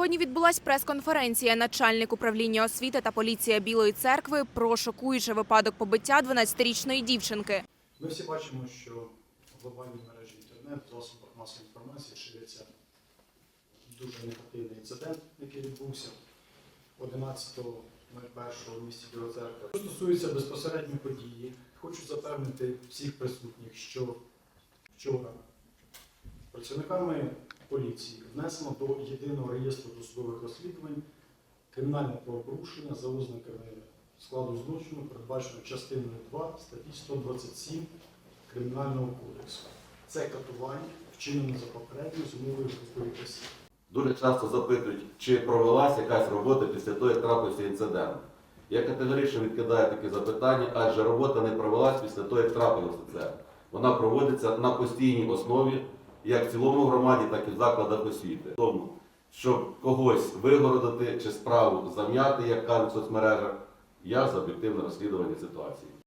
Сьогодні відбулась прес-конференція. Начальник управління освіти та поліція Білої церкви про шокуючий випадок побиття 12-річної дівчинки. Ми всі бачимо, що в глобальній мережі інтернет, засобах масової інформації шириться дуже негативний інцидент, який відбувся 11.01 в місті Біла Церква. Що стосується безпосередньо події, хочу запевнити всіх присутніх, що вчора працівниками поліції внесено до єдиного реєстру досудових розслідувань кримінальне правопорушення за ознаками складу злочину, передбачено частиною 2 статті 127 Кримінального кодексу. Це катування, вчинене за попередньою зумовою групою осіб. Дуже часто запитують, чи провелася якась робота після того, як трапився інцидент. Я категорично відкидаю такі запитання, адже робота не провелась після того, як трапилося це. Вона проводиться на постійній основі, як в цілому громаді, так і в закладах освіти. Тому, щоб когось вигородити чи справу зам'яти, як кажуть в соцмережах, я за об'єктивне розслідування ситуації.